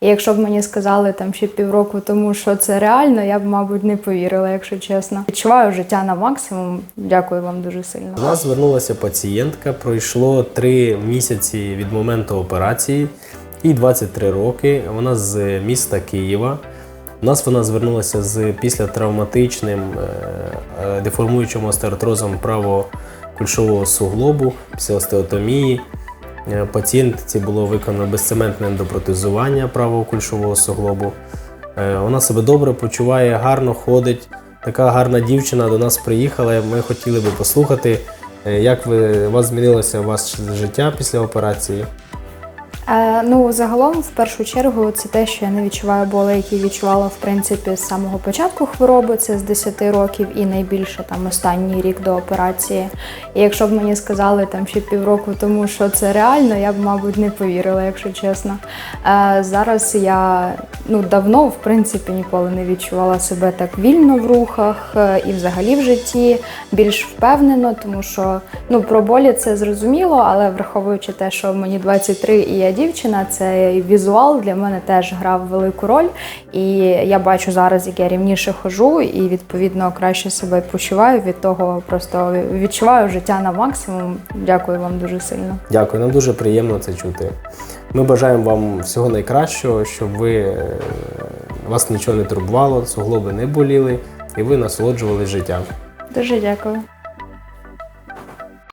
І якщо б мені сказали там ще півроку тому, що це реально, я б, мабуть, не повірила, якщо чесно. Відчуваю життя на максимум. Дякую вам дуже сильно. До нас звернулася пацієнтка. Пройшло три місяці від моменту операції, їй 23 роки. Вона з міста Києва. У нас вона звернулася з післятравматичним е, е, деформуючим остеоартрозом правого кульшового суглобу після остеотомії. Е, Пацієнтці було виконано безцементне ендопротезування правого кульшового суглобу. Е, Вона себе добре почуває, гарно ходить. Така гарна дівчина до нас приїхала. Ми хотіли би послухати, е, як ви, у вас змінилося ваше життя після операції. Е, ну, загалом, в першу чергу, це те, що я не відчуваю боли, які відчувала в принципі з самого початку хвороби, це з 10 років і найбільше там останній рік до операції. І якщо б мені сказали там ще півроку тому, що це реально, я б, мабуть, не повірила, якщо чесно. Е, зараз я ну давно, в принципі, ніколи не відчувала себе так вільно в рухах е, і взагалі в житті більш впевнено, тому що ну про болі це зрозуміло, але враховуючи те, що мені 23 і я дівчина, це і візуал для мене теж грав велику роль. І я бачу зараз, як я рівніше хожу, і відповідно краще себе почуваю. Від того просто відчуваю життя на максимум. Дякую вам дуже сильно. Дякую, нам дуже приємно це чути. Ми бажаємо вам всього найкращого, щоб ви е, вас нічого не турбувало, суглоби не боліли і ви насолоджували життям. Дуже дякую.